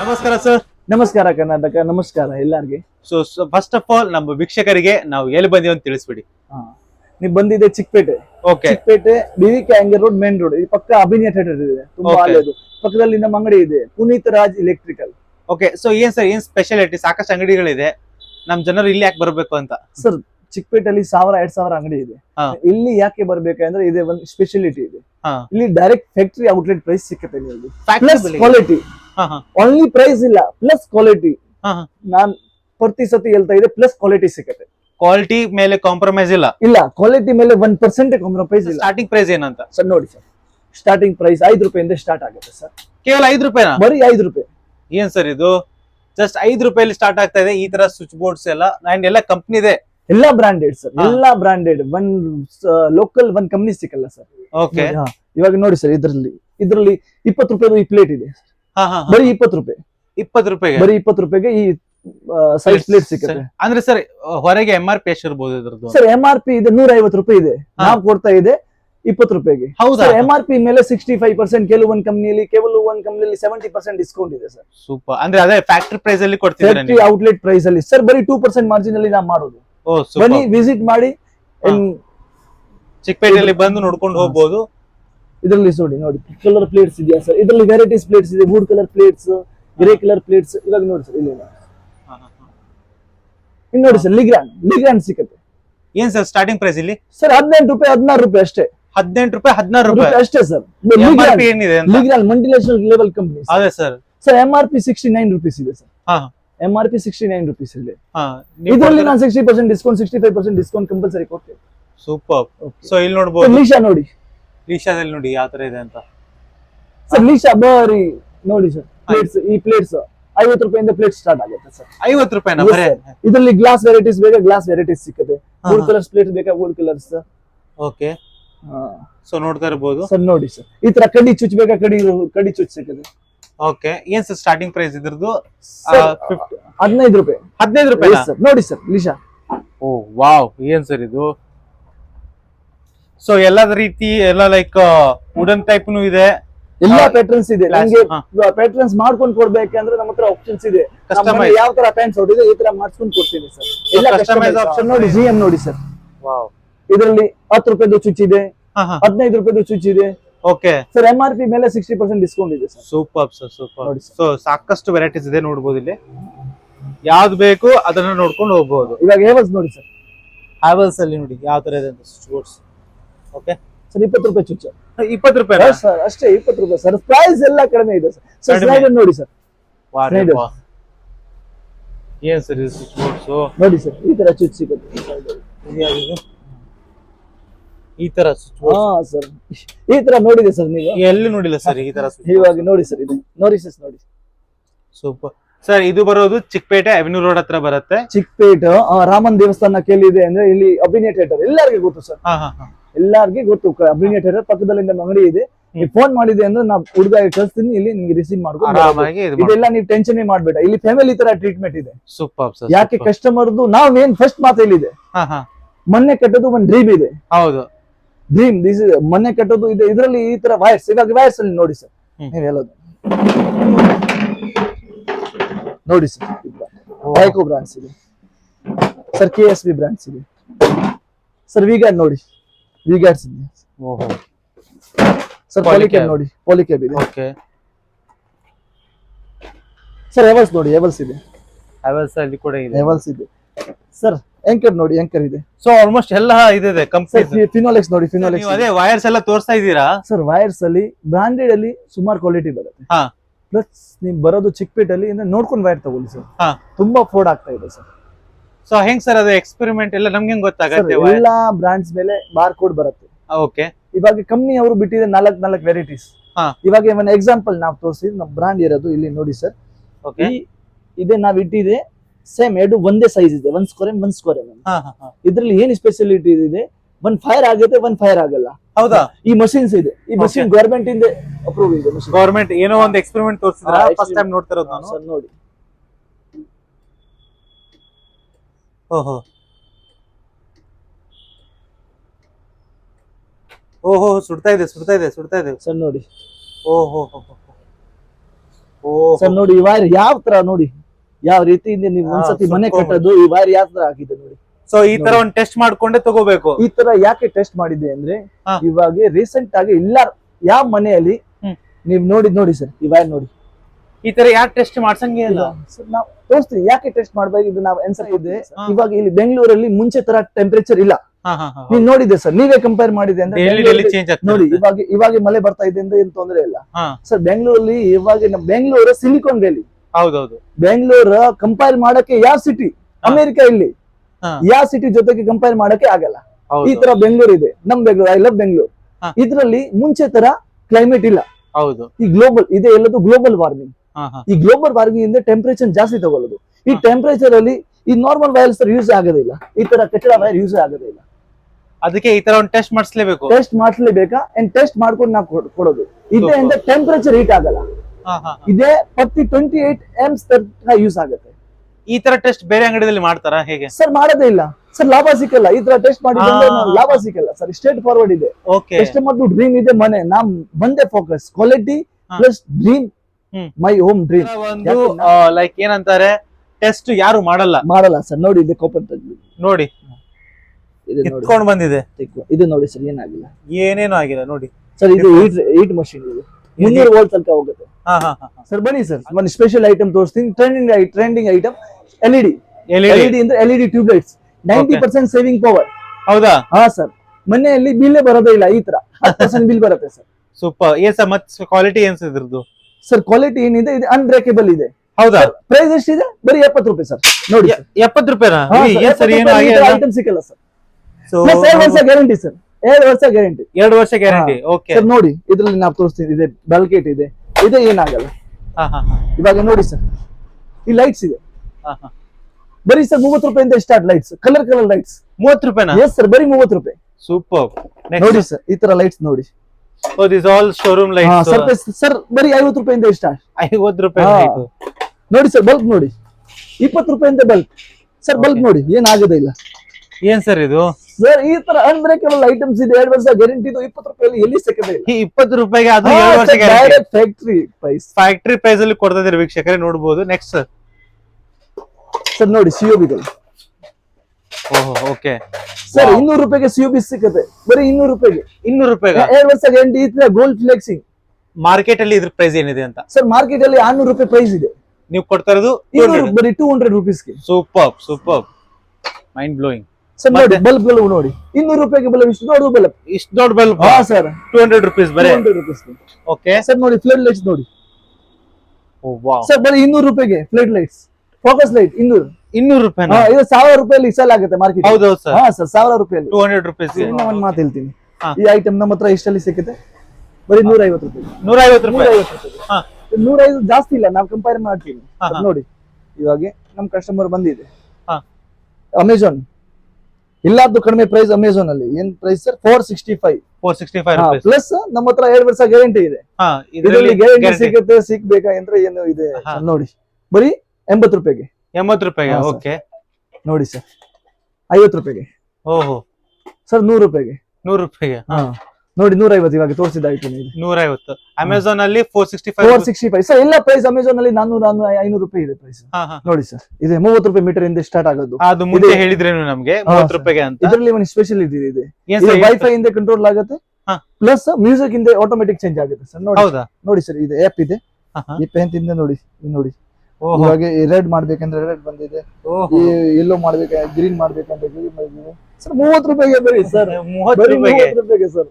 ನಮಸ್ಕಾರ ಸರ್ ನಮಸ್ಕಾರ ಕರ್ನಾಟಕ ನಮಸ್ಕಾರ ಎಲ್ಲಾರ್ಗೆ. ಸೊ ಫಸ್ಟ್ ಆಫ್ ಆಲ್ ನಮ್ಮ ವೀಕ್ಷಕರಿಗೆ ನಾವು ಎಲ್ಲಿ ಬಂದೀವಿ ಅಂತ ತಿಳಿಸ್ಬಿಡಿ. ಹಾ. ನೀವು ಬಂದಿದೆ Chickpet. Okay Chickpet B V K road main road ಈ ಪಕ್ಕ ಅಭಿನಯ ಥಿಯೇಟರ್ ಇದೆ ತುಂಬಾ ಒಳ್ಳೆಯದು ಹಳೆಯದು ಪಕ್ಕದಲ್ಲಿ ನಮ್ಮ ಅಂಗಡಿ ಇದೆ Puneeth Raj electrical okay so ಏನ್ ಸರ್ ಏನ್ ಸ್ಪೆಷಾಲಿಟಿ ಸಾಕಷ್ಟು ಅಂಗಡಿಗಳಿದೆ. ನಮ್ ಜನರು ಇಲ್ಲಿ ಯಾಕೆ ಬರಬೇಕು ಅಂತ? ಸರ್ ಚಿಕ್ಕಪೇಟೆಯಲ್ಲಿ ಸಾವಿರ ಎರಡ್ ಸಾವಿರ ಅಂಗಡಿ ಇದೆ. ಇಲ್ಲಿ ಯಾಕೆ ಬರ್ಬೇಕಂದ್ರೆ ಇದೆ ಒಂದು ಸ್ಪೆಷಾಲಿಟಿ ಇದೆ. ಇಲ್ಲಿ ಡೈರೆಕ್ಟ್ ಫ್ಯಾಕ್ಟರಿ ಔಟ್ಲೆಟ್ ಪ್ರೈಸ್ ಸಿಕ್ಕತ್ತೆ ನಿಮಗೆ. ಪ್ಲಸ್ ಕ್ವಾಲಿಟಿ ಓನ್ಲಿ ಪ್ರೈಸ್ ಇಲ್ಲ ಪ್ಲಸ್ ಕ್ವಾಲಿಟಿ. ನಾನ್ ಪ್ರತಿ ಸತಿ ಹೇಳ್ತಾ ಇದೆ ಪ್ಲಸ್ ಕ್ವಾಲಿಟಿ ಸಿಕ್ಕತ್ತೆ. ಕ್ವಾಲಿಟಿ ಮೇಲೆ ಕಾಂಪ್ರಮೈಸ್ ಇಲ್ಲ. ಇಲ್ಲ ಕ್ವಾಲಿಟಿ ಮೇಲೆ ಒನ್ ಪರ್ಸೆಂಟ್ ಕಾಂಪ್ರಮೈಸ್ ಇಲ್ಲ. ಸ್ಟಾರ್ಟಿಂಗ್ ಪ್ರೈಸ್ ಏನಂತ? ಸರ್ ನೋಡಿ ಸರ್ ಸ್ಟಾರ್ಟಿಂಗ್ ಪ್ರೈಸ್ ಐದು ರೂಪಾಯಿಂದ ಸ್ಟಾರ್ಟ್ ಆಗುತ್ತೆ ಸರ್ ಕೇವಲ ಐದು ರೂಪಾಯಿನಾ? ಬರೀ ಐದು ರೂಪಾಯಿ. ಏನ್ ಸರ್ ಇದು? ಜಸ್ಟ್ ಐದು ರೂಪಾಯಲ್ಲಿ ಸ್ಟಾರ್ಟ್ ಆಗ್ತಾ ಇದೆ ಈ ತರ ಸ್ವಿಚ್ ಬೋರ್ಡ್ಸ್ ಎಲ್ಲ ಅಂಡ್ ಎಲ್ಲ ಕಂಪ್ನಿ ಇದೆ. ಎಲ್ಲಾ ಬ್ರಾಂಡೆಡ್ ಸರ್. ಎಲ್ಲಾ ಬ್ರಾಂಡೆಡ್ ಒನ್ ಲೋಕಲ್ ಒಂದ್ ಕಂಪ್ನಿ ಸಿಕ್ಕಲ್ಲ ಸರ್ ಓಕೆ ಇವಾಗ ನೋಡಿ ಸರ್ ಇದ್ರಲ್ಲಿ ಇದ್ರಲ್ಲಿ ಇಪ್ಪತ್ತು ರೂಪಾಯಿ ಈ ಪ್ಲೇಟ್ ಇದೆ ಬರೀ ಇಪ್ಪತ್ತು ರೂಪಾಯಿ. ಇಪ್ಪತ್ತು ರೂಪಾಯಿಗೆ? ಬರೀ ಇಪ್ಪತ್ತು ರೂಪಾಯಿಗೆ ಈ ಸೈಜ್ ಪ್ಲೇಟ್ ಸಿಕ್ಕತ್ತೆ. ಅಂದ್ರೆ ಸರ್ ಹೊರಗೆ ಎಂ ಆರ್ ಪಿ ಎಷ್ಟಿರ್ಬೋದು ಇದ್ರದ್ದು? ಸರ್ ಎಂ ಆರ್ ಪಿ ಇದೆ ನೂರ ಐವತ್ತು ರೂಪಾಯಿ ಇದೆ. ನಾವು ಕೊಡ್ತಾ ಇದೆ ಇಪ್ಪತ್ತು ರೂಪಾಯಿಗೆ. ಹೌದಾ? ಸರ್ ಎಂ ಆರ್ ಪಿ ಮೇಲೆ ಸಿಕ್ಸ್ಟಿ ಫೈವ್ ಪರ್ಸೆಂಟ್ ಕೆಲವೊಂದು ಕಂಪ್ನಿಯಲ್ಲಿ ಒಂದ್ ಕಂಪ್ನಿಯಲ್ಲಿ ಸೆವೆಂಟಿ ಪರ್ಸೆಂಟ್ ಡಿಸ್ಕೌಂಟ್ ಇದೆ ಸರ್ ಸೂಪರ್ ಅಂದ್ರೆ ಅದೇ ಫ್ಯಾಕ್ಟರಿ ಪ್ರೈಸ್ ಅಲ್ಲಿ ಕೊಡ್ತೀವಿ ಔಟ್ಲೆಟ್ ಪ್ರೈಸ್ ಅಲ್ಲಿ. ಸರ್ ಬರೀ ಟೂ ಪರ್ಸೆಂಟ್ ಮಾರ್ಜಿನ್ ಅಲ್ಲಿ ನಾವು ಮಾಡೋದು. ಬನ್ನಿ ವಿಸಿಟ್ ಮಾಡಿ. ಚಿಕ್ಕಪೇಟೆಯಲ್ಲಿ ಬಂದು ನೋಡ್ಕೊಂಡು. ಹೋಗ್ಬೋದು. ಇದರಲ್ಲಿ ನೋಡಿ ನೋಡಿ. ಕಲರ್ ಪ್ಲೇಟ್ಸ್ ಇದೆಯಾ ಸರ್ ಇದರಲ್ಲಿ ವೆರೈಟೀಸ್ ಪ್ಲೇಟ್ಸ್ ಇದೆ. Wood colour plates grey colour plates ಇವಾಗ ನೋಡಿ ಸರ್ ಇಲ್ಲಿ. ಇನ್ನು ನೋಡಿ ಸರ್ ಲಿಗ್ರಾನ್ ಲಿಗ್ರಾನ್ ಸಿಕ್ಕತ್ತೆ. ಏನ್ ಸರ್ ಸ್ಟಾರ್ಟಿಂಗ್ ಪ್ರೈಸ್ ಇಲ್ಲಿ? ಸರ್ ಹದಿನೆಂಟು ರೂಪಾಯಿ ಹದಿನಾರು ರೂಪಾಯಿ ಅಷ್ಟೇ. ಹದಿನೆಂಟು ರೂಪಾಯಿ ಹದಿನಾರು ರೂಪಾಯಿ. ಅಷ್ಟೇ ಸರ್ ಲಿಗ್ರಾನ್ ಏನಿದೆ ಅಂತ? ಲಿಗ್ರಾಂಡ್ ಮಲ್ಟಿನೇಷನಲ್ ಲೆವೆಲ್ ಕಂಪನಿ ಅದೇ sir sir M R P sixty nine rupees ಇದೆ ಸರ್ ಹಾ. M R P sixty nine rupees ಇದೆ ಹಾ ಇದರಲ್ಲಿ ನಾನು sixty percent discount sixty five percent discount compulsory ಕೊಡ್ತೇವೆ ಸೂಪರ್. ಸೊ ಇಲ್ಲಿ ನೋಡ್ಬೋದು. ಲೀಶಾ ನೋಡಿ. ಲೀಶಾದಲ್ಲಿ ನೋಡಿ ಯಾವ ತರ ಇದೆ ಅಂತ. ಸರ್ ಲೀಶಾ ಬರೀ ನೋಡಿ ಸರ್ ಪ್ಲೇಟ್ಸ್ ಈ ಪ್ಲೇಟ್ಸ್ ಐವತ್ತು ರೂಪಾಯಿಂದ ಪ್ಲೇಟ್ ಸ್ಟಾರ್ಟ್ ಆಗುತ್ತೆ ಸರ್. ಐವತ್ತು ರೂಪಾಯಿ ಇದರಲ್ಲಿ ಗ್ಲಾಸ್ ವೆರೈಟೀಸ್ ಬೇಕಾ ಗ್ಲಾಸ್ ವೆರೈಟೀಸ್ ಸಿಕ್ಕತ್ತೆ. ಮೂರು ಕಲರ್ಸ್ ಪ್ಲೇಟ್ ಬೇಕಾ ಮೂರು ಕಲರ್ಸ್ ಓಕೆ ಸೊ ನೋಡ್ತಾ ಇರ್ಬೋದು. ಸರ್ ನೋಡಿ ಸರ್. ಈ ತರ ಕಡಿ ಚುಚ್ ಬೇಕಾ ಕಡಿ ಕಡಿ ಚುಚ್ ಸಿಕ್ಕದೆ ಓಕೆ ಏನ್ ಸರ್ ಸ್ಟಾರ್ಟಿಂಗ್ ಪ್ರೈಸ್ ಇದ್ರದ್ದು? ಹದಿನೈದು ರೂಪಾಯಿ. ಹದಿನೈದು ರೂಪಾಯಿ ಸರ್ ನೋಡಿ ಸರ್ ಲಿಶಾ ಓ ವಾವ್ ಏನ್ ಸರ್ ಇದು? ಸೊ ಎಲ್ಲ ರೀತಿ ಎಲ್ಲ ಲೈಕ್ ವುಡನ್ ಟೈಪ್ನು ಇದೆ. ಎಲ್ಲಾ. ಪ್ಯಾಟರ್ನ್ಸ್ ಇದೆ. ನಿಮಗೆ. ಪ್ಯಾಟರ್ನ್ಸ್ ಮಾಡ್ಕೊಂಡು ಕೊಡ್ಬೇಕಂದ್ರೆ ನಮ್ಮ ಹತ್ರ ಆಪ್ಷನ್ಸ್ ಇದೆ. ಯಾವ ತರ ಪ್ಯಾಂಟ್ಸ್ ಹೊಡಿದೆ ಈ ತರ ಮಾಡ್ಸ್ಕೊಂಡು ಕೊಡ್ತೀನಿ ಸರ್ ಎಲ್ಲ ಕಸ್ಟಮೈಸ್ ಆಪ್ಷನ್ ನೋಡಿ ಜಿ ಎಂ ನೋಡಿ ಸರ್ ವಾವ್ ಇದರಲ್ಲಿ ಹತ್ತು ರೂಪಾಯಿದು ಚುಚ್ಚಿದೆ ಹದಿನೈದು ರೂಪಾಯಿದು ಚುಚ್ಚಿದೆ ಇದೆ. Okay sir M R P ಮೇಲೆ ಸಿಕ್ಸ್ಟಿ ಪರ್ಸೆಂಟ್ ಡಿಸ್ಕೌಂಟ್ ಇದೆ ಸರ್ ಸೂಪರ್ ಸರ್ ಸೂಪರ್ ನೋಡಿ ಸೊ ಸಾಕಷ್ಟು ವೆರೈಟೀಸ್ ಇದೆ ನೋಡ್ಬೋದು ಇಲ್ಲಿ. ಯಾವ್ದು ಬೇಕು ಅದನ್ನ ನೋಡ್ಕೊಂಡು ಹೋಗ್ಬೋದು. ಇವಾಗ ಹೇವಲ್ಸ್ ನೋಡಿ ಸರ್ ಹಾವಲ್ಸ್ ಅಲ್ಲಿ ನೋಡಿ ಯಾವ ತರ ಇದೆ ಅಂತ ಸ್ವಿಚ್ ಓಕೆ ಸರ್ ಇಪ್ಪತ್ತು ರೂಪಾಯಿ ಚುಚ್ಚ. ಇಪ್ಪತ್ತು ರೂಪಾಯಿ ಸರ್ ಅಷ್ಟೇ ಇಪ್ಪತ್ತು ರೂಪಾಯಿ. ಸರ್ ಪ್ರೈಸ್ ಎಲ್ಲ ಕಡಿಮೆ ಇದೆ ಸರ್ ಸರ್ ಕಡಿಮೆ. ನೋಡಿ ಸರ್ Snyder. ಏನ್ ಸರ್ ಇದು ನೋಡಿ ಸರ್ ಈ ತರ ಚುಚ್ ಸಿಗುತ್ತೆ. ಈ ತರ ಹಾ ಸರ್ ಈ ತರ ನೋಡಿದೆ ಸರ್ ನೀವು? ಎಲ್ಲಿ ನೋಡಿಲ್ಲ ಸರ್ ಈ ತರ ಇವಾಗ ನೋಡಿ ಸರ್ ಇದು. ನೋಡಿ ಸರ್ ನೋಡಿ. ಸೂಪರ್ ಸರ್ ಇದು ಬರೋದು ಚಿಕ್ಕಪೇಟೆ ಅವೆನ್ಯೂ ರೋಡ್ ಹತ್ರ ಬರುತ್ತೆ. ಚಿಕ್ಕಪೇಟೆ ರಾಮನ್ ದೇವಸ್ಥಾನ ಕೇಳಿದೆ ಅಂದ್ರೆ ಇಲ್ಲಿ ಅಭಿನಯ ಥಿಯೇಟರ್ ಎಲ್ಲರಿಗೂ ಗೊತ್ತು ಸರ್ ಹಾ ಗೊತ್ತು. ಅಭಿನಯ ಥಿಯೇಟರ್ ಪಕ್ಕದಲ್ಲಿ ನಮ್ಮ ಅಂಗಡಿ ಇದೆ ನೀವು ಫೋನ್ ಮಾಡಿದೆ ಅಂದ್ರೆ ನಾ ಹುಡುಗ ಕಳಿಸ್ತೀನಿ ಇಲ್ಲಿ ನಿಮ್ಗೆ ರಿಸೀವ್ ಮಾಡ್ಕೊಂಡು ಇದೆಲ್ಲ ನೀವು ಟೆನ್ಷನ್ ಮಾಡ್ಬೇಡ. ಇಲ್ಲಿ ಫ್ಯಾಮಿಲಿ ತರ ಟ್ರೀಟ್ಮೆಂಟ್ ಇದೆ. ಸೂಪರ್ ಸರ್ ಯಾಕೆ ಕಸ್ಟಮರ್ದು ನಾವ್ ಏನ್ ಫಸ್ಟ್ ಮಾತು ಹಾ ಮೊನ್ನೆ ಕಟ್ಟೋದು ಒಂದ್ ಡ್ರೀಮ್ ಇದೆ. ಹೌದು. ಡ್ರೀಮ್ ದಿಸ್ ಮೊನ್ನೆ ಕಟ್ಟೋದು ಇದೆ. ಇದರಲ್ಲಿ ಈ ತರ ವೈರ್ಸ್ ಇವಾಗ ವೈರ್ಸ್ ಅಲ್ಲಿ ನೋಡಿ ಸರ್ ನೀವು ಹೇಳೋದು. ನೋಡಿ ಸರ್ ಬೈಕೋ ಬ್ರಾಂಡ್ಸ್ ಇದೆ. Sir K S B brands ಇದೆ. ಸರ್ ವಿಗಾರ್ಡ್ ನೋಡಿ. ವಿಗಾರ್ಡ್ಸ್ ಇದೆ. ಓಹೋ. ಸರ್. ಪಾಲಿಕ್ಯಾಬ್ ನೋಡಿ. ಪಾಲಿಕ್ಯಾಬ್ ಇದೆ. ಓಕೆ. ಸರ್ ಎವಲ್ಸ್ ನೋಡಿ. ಎವಲ್ಸ್ ಇದೆ. ಹ್ಯಾವಲ್ಸ್ ಅಲ್ಲಿ ಕೂಡ ಇದೆ. ಎವಲ್ಸ್ ಇದೆ. ಸರ್ ಎಂಕರ್ ನೋಡಿ ಎಂಕರ್ ಇದೆ. ಸೊ ಆಲ್ಮೋಸ್ಟ್ ಎಲ್ಲ ಇದೆ ಕಂಪ್ನಿ ಫಿನೋಲೆಕ್ಸ್ ನೋಡಿ ಫಿನೋಲೆಕ್ಸ್ ಅದೇ ವೈರ್ಸ್ ಎಲ್ಲ ತೋರಿಸ್ತಾ ಇದ್ದೀರಾ? ಸರ್ ವೈರ್ಸ್ ಅಲ್ಲಿ ಬ್ರಾಂಡೆಡ್ ಅಲ್ಲಿ ಸುಮಾರು ಕ್ವಾಲಿಟಿ ಬರುತ್ತೆ. ಪ್ಲಸ್ ನೀವು ಬರೋದು ಚಿಕ್ಕಪೇಟ್ ಅಲ್ಲಿ ನೋಡ್ಕೊಂಡು ವೈರ್ ತಗೊಳ್ಳಿ ಸರ್. ತುಂಬಾ ಫೋರ್ಡ್ ಆಗ್ತಾ ಇದೆ ಸರ್ ಸೊ ಹೆಂಗ್ ಸರ್ ಅದು ಎಕ್ಸ್ಪೆರಿಮೆಂಟ್ ಎಲ್ಲ ನಮ್ಗೆ ಹೆಂಗ್ ಗೊತ್ತಾಗತ್ತೆ ಎಲ್ಲಾ ಬ್ರಾಂಡ್ಸ್ ಮೇಲೆ ಬಾರ್ ಕೋಡ್ ಬರುತ್ತೆ ಓಕೆ ಇವಾಗ ಕಂಪ್ನಿ ಅವರು ಬಿಟ್ಟಿದೆ ನಾಲ್ಕ್ ನಾಲ್ಕ್ ವೆರೈಟೀಸ್. ಇವಾಗ ಎಕ್ಸಾಂಪಲ್ ನಾವು ತೋರಿಸಿ ನಮ್ಮ ಬ್ರಾಂಡ್ ಇರೋದು ಇಲ್ಲಿ ನೋಡಿ ಸರ್ ಓಕೆ ಇದೆ ನಾವ್ ಇಟ್ಟಿದೆ ಸೇಮ್ ಎರಡು ಒಂದೇ ಸೈಜ್ ಇದೆ. ಒಂದ್ ಸ್ಕ್ವೇರ್ ಒಂದ್ ಸ್ಕ್ವೇರ್ ಹಾ ಇದ್ರಲ್ಲಿ ಏನ್ ಸ್ಪೆಷಾಲಿಟಿ ಇದೆ? ಒಂದ್ ಫೈರ್ ಆಗುತ್ತೆ ಒಂದ್ ಫೈರ್ ಆಗಲ್ಲ. ಹೌದಾ? ಈ ಮಷಿನ್ಸ್ ಇದೆ. ಈ ಮಷಿನ್ ಗವರ್ಮೆಂಟ್ ಇಂದ ಅಪ್ರೂವ್ ಇದೆ. ಗವರ್ಮೆಂಟ್ ಏನೋ ಒಂದು ಎಕ್ಸ್ಪೆರಿಮೆಂಟ್ ತೋರಿಸಿದ್ರ? ಫಸ್ಟ್ ಟೈಮ್ ನೋಡ್ತಾ ಇರೋದು ನಾನು. ಸರ್ ನೋಡಿ. ಓಹೋ. ಓಹೋ ಸುಡ್ತಾ ಇದೆ ಸುಡ್ತಾ ಇದೆ ಸುಡ್ತಾ ಇದೆ. ಸರ್ ನೋಡಿ. ಓಹೋ ಓ ಸರ್ ನೋಡಿ ವೈರ್ ಯಾವ ತರ ನೋಡಿ. ಯಾವ ರೀತಿಯಿಂದ ನೀವು ಒಂದ್ಸತಿ ಮನೆ. ಕಟ್ಟೋದು ಈ ಬಾರಿ ಯಾವ ತರ ಆಗಿದೆ ನೋಡಿ. ಸೊ ಈ ತರ ಒಂದು ಟೆಸ್ಟ್ ಮಾಡ್ಕೊಂಡೆ ತಗೋಬೇಕು. ಈ ತರ ಯಾಕೆ ಟೆಸ್ಟ್ ಮಾಡಿದೆ ಅಂದ್ರೆ. ಇವಾಗ ರೀಸೆಂಟ್ ಆಗಿ ಇಲ್ಲ ಯಾವ ಮನೆಯಲ್ಲಿ. ನೀವ್ ನೋಡಿದ್ ನೋಡಿ ಸರ್ ಇವಾಗ ನೋಡಿ. ಈ ತರ ಯಾಕೆ ಟೆಸ್ಟ್ ಮಾಡ್ಸಂಗೆ ಇಲ್ಲ. ನಾವು ತೋರಿಸ್ತೀವಿ ಯಾಕೆ ಟೆಸ್ಟ್ ಮಾಡ್ಬೇಕು ಇದು ನಾವು ಆನ್ಸರ್ ಇದೆ. ಇವಾಗ ಇಲ್ಲಿ ಬೆಂಗಳೂರಲ್ಲಿ ಮುಂಚೆ ತರ ಟೆಂಪರೇಚರ್ ಇಲ್ಲ. ನೀವ್ ನೋಡಿದೆ ಸರ್ ನೀವೇ ಕಂಪೇರ್ ಮಾಡಿದೆ ಅಂದ್ರೆ ನೋಡಿ ಇವಾಗ ಇವಾಗ ಮಳೆ ಬರ್ತಾ ಇದೆ ಅಂದ್ರೆ ಏನ್ ತೊಂದ್ರೆ ಇಲ್ಲ. ಸರ್ ಬೆಂಗಳೂರಲ್ಲಿ ಇವಾಗ ನಮ್ ಬೆಂಗಳೂರು ಸಿಲಿಕಾನ್ ವ್ಯಾಲಿ ಹೌದೌದು. ಬೆಂಗಳೂರು ಕಂಪೇರ್ ಮಾಡಕ್ಕೆ ಯಾವ ಸಿಟಿ. ಅಮೆರಿಕ ಇಲ್ಲಿ. ಯಾವ ಸಿಟಿ ಜೊತೆಗೆ ಕಂಪೇರ್ ಮಾಡಕ್ಕೆ ಆಗಲ್ಲ. ಈ ತರ ಬೆಂಗಳೂರು ಇದೆ. ನಮ್ ಬೆಂಗಳೂರು ಐ ಲವ್ ಬೆಂಗಳೂರು. ಇದ್ರಲ್ಲಿ ಮುಂಚೆ ತರ ಕ್ಲೈಮೇಟ್ ಇಲ್ಲ. ಹೌದು. ಈ ಗ್ಲೋಬಲ್ ಇದೆ ಎಲ್ಲದು ಗ್ಲೋಬಲ್ ವಾರ್ಮಿಂಗ್ ಈ ಗ್ಲೋಬಲ್ ವಾರ್ಮಿಂಗ್ ಇಂದ ಟೆಂಪರೇಚರ್ ಜಾಸ್ತಿ ತಗೊಳ್ಳೋದು. ಈ. ಟೆಂಪರೇಚರ್ ಅಲ್ಲಿ ಈ ನಾರ್ಮಲ್ ವೈರ್ಸ್ ಯೂಸ್ ಆಗೋದಿಲ್ಲ ಈ ತರ ಕಚ್ಚಡ ವೈರ್ ಯೂಸ್ ಆಗೋದಿಲ್ಲ ಅದಕ್ಕೆ ಈ ತರ ಒಂದು ಟೆಸ್ಟ್ ಮಾಡಿಸ್ಲೇಬೇಕು. ಟೆಸ್ಟ್ ಮಾಡಿಸ್ಲೇಬೇಕಾ? ಅಂಡ್ ಟೆಸ್ಟ್ ಮಾಡ್ಕೊಂಡು ನಾವು ಕೊಡ್- ಕೊಡೋದು. ಇದೆ. ಟೆಂಪರೇಚರ್ ಹೀಟ್ ಆಗಲ್ಲ. ಇದೇ ಪ್ರತಿ ಟ್ವೆಂಟಿ ಏಟ್ ಎಮ್ಸ್ ಯೂಸ್ ಆಗುತ್ತೆ. ಈ ತರ ಟೆಸ್ಟ್ ಬೇರೆ ಅಂಗಡಿಯಲ್ಲಿ ಮಾಡ್ತಾರಾ ಹೇಗೆ? ಸರ್ ಮಾಡೋದೇ ಇಲ್ಲ. ಸರ್ ಲಾಭ ಸಿಕ್ಕಲ್ಲ. ಈ ತರ ಟೆಸ್ಟ್ ಮಾಡಿದ್ರೆ. ಲಾಭ ಸಿಕ್ಕಲ್ಲ. ಸರ್ ಸ್ಟ್ರೇಟ್ ಫಾರ್ವರ್ಡ್ ಇದೆ. ಓಕೆ ಕಸ್ಟಮರ್ ಡ್ರೀಮ್ ಇದೆ ಮನೆ. ನಾ ಬಂದೆ focus quality plus dream my home. Dream ಒಂದು ಲೈಕ್ ಏನಂತಾರೆ ಟೆಸ್ಟ್ ಯಾರು ಮಾಡಲ್ಲ? ಮಾಡಲ್ಲ ಸರ್. ನೋಡಿ ಇದೆ ನೋಡಿ. ಇದು ನೋಡಿ. ಕಿತ್ಕೊಂಡ್ ಬಂದಿದೆ. ಇದು ನೋಡಿ ಸರ್ ಏನಾಗಿಲ್ಲ. ಏನೇನು ಆಗಿಲ್ಲ. ನೋಡಿ. ಸರ್ ಇದು ಹೀಟ್ ಹೀಟ್ ಮಷಿನ್ ಇದು. ಮುನ್ನೂರು ವೋಲ್ಟ್ ತನಕ ಹೋಗುತ್ತೆ. ಸರ್ ಬನ್ನಿ ಸರ್. ಒಂದು ಸ್ಪೆಷಲ್ ಐಟಮ್ ತೋರಿಸ್ತೀನಿ. Trending trending item L E D L ಅಂದ್ರೆ L E D tube lights ninety percent saving power ಹೌದಾ? ಹಾ ಸರ್. ಮನೆಯಲ್ಲಿ ಬಿಲ್ ಬರೋದೇ ಇಲ್ಲ ಈ ತರ. ಹತ್ತು ಪರ್ಸೆಂಟ್ ಬಿಲ್ ಬರುತ್ತೆ ಸರ್. ಸೂಪರ್ ಏನ್ ಸರ್ ಮತ್ ಕ್ವಾಲಿಟಿ ಏನ್ ಸರ್ ಇದ್ರದ್ದು? ಸರ್ ಕ್ವಾಲಿಟಿ ಏನಿದೆ? ಇದು ಅನ್ಬ್ರೇಕೇಬಲ್ ಇದೆ. ಹೌದಾ? ಪ್ರೈಸ್ ಎಷ್ಟಿದೆ? ಬರೀ ಎಪ್ಪತ್ ರೂಪಾಯಿ ಸರ್. ನೋಡಿ ಎಪ್ಪತ್ತು ರೂಪಾಯಿನಾ? ಆಗಿಲ್ಲ ಐಟಮ್ ಸಿಕ್ಕಲ್ಲ ಸರ್. Guarantee sir. ಎರಡು ವರ್ಷ ಗ್ಯಾರಂಟಿ ಎರಡು ವರ್ಷ ಗ್ಯಾರಂಟಿ ಓಕೆ ಸರ್ ನೋಡಿ ಇದ್ರಲ್ಲಿ ನಾವು ತೋರಿಸ್ತೀನಿ. ಇದೆ ಬಲ್ಕೆಟ್ ಇದೆ. ಇದು ಏನಾಗಲ್ಲ. ಇವಾಗ ನೋಡಿ ಸರ್. ಈ ಲೈಟ್ಸ್ ಇದೆ. ಹಾ ಹಾ. ಬರೀ ಸರ್ ಮೂವತ್ತು ರೂಪಾಯಿಂದ start lights colour colour lights ಮೂವತ್ತು ರೂಪಾಯಿ ಎಸ್ ಸರ್ ಬರೀ ಮೂವತ್ತು ರೂಪಾಯಿ. ಸೂಪರ್ ನೋಡಿ ಸರ್ ಈ ತರ ಲೈಟ್ಸ್ ನೋಡಿ. ಓ this all showroom light sir sir ಬರೀ ಐವತ್ತು ರೂಪಾಯಿಂದ ಸ್ಟಾರ್ಟ್ ಐವತ್ತು ರೂಪಾಯಿ ನೋಡಿ ಸರ್ ಬಲ್ಬ್ ನೋಡಿ. ಇಪ್ಪತ್ತು ರೂಪಾಯಿಂದ ಬಲ್ಬ್ ಸರ್ ಬಲ್ಬ್ ನೋಡಿ ಏನಾಗದೇ ಇಲ್ಲ. ಏನ್ ಸರ್ ಇದು? ಸರ್ ಈ ತರ ಅನ್ಬ್ರೇಕಬಲ್ ಐಟಮ್ಸ್ ಇದೆ. ಎರಡು ವರ್ಷ ಗ್ಯಾರಂಟಿ ಇದು ಇಪ್ಪತ್ತು ರೂಪಾಯಿ ಎಲ್ಲಿ ಸಿಕ್ಕಿದೆ? ಈ ಇಪ್ಪತ್ತು ರೂಪಾಯಿಗೆ ಅದು ಎರಡು ವರ್ಷ direct factory price factory price ಅಲ್ಲಿ ಕೊಡ್ತಾ ಇದ್ದಾರೆ ವೀಕ್ಷಕರೇ ನೋಡಬಹುದು ನೆಕ್ಸ್ಟ್ ಸರ್ ಸರ್ ನೋಡಿ ಸಿಒಬಿಗಳು ಓಹೋ ಓಕೆ ಸರ್ ಇನ್ನೂರು ರೂಪಾಯಿಗೆ ಸಿ ಬಿ ಸಿಗುತ್ತೆ ಬರೀ ಇನ್ನೂರು ರೂಪಾಯಿಗೆ. ಇನ್ನೂರು ರೂಪಾಯಿಗೆ? ಎರಡು ವರ್ಷ ಗ್ಯಾರಂಟಿ ಇದ್ರೆ ಗೋಲ್ಡ್ ಫ್ಲೆಕ್ಸಿಂಗ್ ಮಾರ್ಕೆಟ್ ಅಲ್ಲಿ ಇದ್ರ ಪ್ರೈಸ್ ಏನಿದೆ ಅಂತ? ಸರ್ ಮಾರ್ಕೆಟ್ ಅಲ್ಲಿ ಆರ್ನೂರು ರೂಪಾಯಿ ಪ್ರೈಸ್ ಇದೆ. ನೀವು ಕೊಡ್ತಾ ಇರೋದು ಬರೀ two hundred ರುಪೀಸ್ಗೆ super super mind blowing sir ನೋಡಿ ಬಲ್ಬ್ಗಳು ನೋಡಿ. ಇನ್ನೂರು ರೂಪಾಯಿಗೆ ಬಲ್ಬ್ ಇಷ್ಟು ದೊಡ್ಡ ಬಲ್ಬ್. ಇಷ್ಟು ದೊಡ್ಡ ಬಲ್ಬ್? ಹಾ ಸರ್ ಟೂ ಹಂಡ್ರೆಡ್ ರುಪೀಸ್ ಬರೀ? ಹಂಡ್ರೆಡ್ ರುಪೀಸ್ ಓಕೆ ಸರ್ ನೋಡಿ ಫ್ಲಡ್ ಲೈಟ್ಸ್ ನೋಡಿ. ಸರ್ ಬರೀ ಇನ್ನೂರು ರೂಪಾಯಿಗೆ ಫ್ಲಡ್ ಲೈಟ್ಸ್ ಫೋಕಸ್ ಲೈಟ್ ಇನ್ನೂರು. ಇನ್ನೂರು ರೂಪಾಯಿ ಇದು ಸಾವಿರ ರೂಪಾಯಿ ಸೆಲ್ ಆಗುತ್ತೆ ಮಾರ್ಕೆಟ್ ಹೌದು ಸರ್ ಹಾ ಸರ್ ಸಾವಿರ ರೂಪಾಯಿ ಟೂ ಹಂಡ್ರೆಡ್ ರುಪೀಸ್ ಇನ್ನ ಒಂದ್ ಮಾತು ಹೇಳ್ತೀನಿ. ಈ ಐಟಮ್ ನಮ್ಮ ಹತ್ರ ಇಷ್ಟಲ್ಲಿ ಸಿಗುತ್ತೆ ಬರೀ ನೂರ ಐವತ್ತು ರೂಪಾಯಿ. ನೂರ ಐವತ್ತು ರೂಪಾಯಿ. ನೂರ ಐದು ಜಾಸ್ತಿ ಇಲ್ಲ ನಾವು ಕಂಪೇರ್ ಮಾಡ್ತೀವಿ. ನೋಡಿ ಇವಾಗ ನಮ್ ಕಸ್ಟಮರ್ ಬಂದಿದೆ. ಹಾ. ಅಮೆಝಾನ್ ಇಲ್ಲದ್ದು ಕಡಿಮೆ ಪ್ರೈಸ್ ಅಮೆಝಾನ್ ಅಲ್ಲಿ. ಏನ್ price sir four sixty five four sixty five plus ನಮ್ಮ ಹತ್ರ ಎರಡು ವರ್ಷ ಗ್ಯಾರಂಟಿ ಇದೆ. ಇದರಲ್ಲಿ ಇದರಲ್ಲಿ ಗ್ಯಾರಂಟಿ ಸಿಗುತ್ತೆ ಸಿಗ್ಬೇಕಾ ಅಂದ್ರೆ ಏನು ಇದೆ ನೋಡಿ. ಬರೀ ಎಂಬತ್ತು ರೂಪಾಯಿಗೆ. ಎಂಬತ್ತು ರೂಪಾಯಿಗೆ ಓಕೆ ನೋಡಿ ಸರ್ ಐವತ್ತು ರೂಪಾಯಿಗೆ. ಓಹೋ. ಸರ್ ನೂರು ರೂಪಾಯಿಗೆ. ನೂರು ರೂಪಾಯಿಗೆ ಹಾ. ನೋಡಿ ನೂರ ಐವತ್ತು ಇವಾಗ ತೋರಿಸಿದ ಐತಿ ಇದು. ನೂರ ಐವತ್ತು ಅಮೆಝಾನ್ ಅಲ್ಲಿ four sixty five four sixty five sir ಎಲ್ಲ ಪ್ರೈಸ್ ಅಮೆಝಾನ್ ಅಲ್ಲಿ ನಾನ್ನೂರ ಐನೂರು ರೂಪಾಯಿ ಇದೆ ಪ್ರೈಸ್ ನೋಡಿ ಸರ್ ಇದೆ ಮೂವತ್ತು ರೂಪಾಯಿ ಮೀಟರ್ ಇಂದ ಸ್ಟಾರ್ಟ್ ಆಗೋದು. ಅದು ಮುಂದೆ. ಹೇಳಿದ್ರೇನು ನಮಗೆ? ಮೂವತ್ತು ರೂಪಾಯಿಗೆ ಅಂತ? ಇದರಲ್ಲಿ ಒಂದು ಸ್ಪೆಷಲ್ ಇದೆ ಇದೆ. ವೈಫೈ ಇಂದ ಕಂಟ್ರೋಲ್ ಆಗುತ್ತೆ. ಪ್ಲಸ್ ಮ್ಯೂಸಿಕ್ ಇಂದ ಆಟೋಮೆಟಿಕ್ ಚೇಂಜ್ ಆಗುತ್ತೆ ಸರ್ ನೋಡಿ ಹೌದಾ? ನೋಡಿ ಸರ್ ಇದೆ ಆಪ್ ಇದೆ. ಈ ಪೆನ್ ಇಂದ ನೋಡಿ ನೋಡಿ. ಇವಾಗ ರೆಡ್ ಮಾಡ್ಬೇಕಂದ್ರೆ ರೆಡ್ ಬಂದಿದೆ. ಎಲ್ಲೋ ಮಾಡ್ಬೇಕು ಗ್ರೀನ್ ಮಾಡ್ಬೇಕಂದ್ರೆ ಗ್ರೀನ್ ಮಾಡಿದೀವಿ ಸರ್ ಮೂವತ್ತು ರೂಪಾಯಿಗೆ ಬರೀ ಸರ್ ಮೂವತ್ತು ರೂಪಾಯಿಗೆ? ಸರ್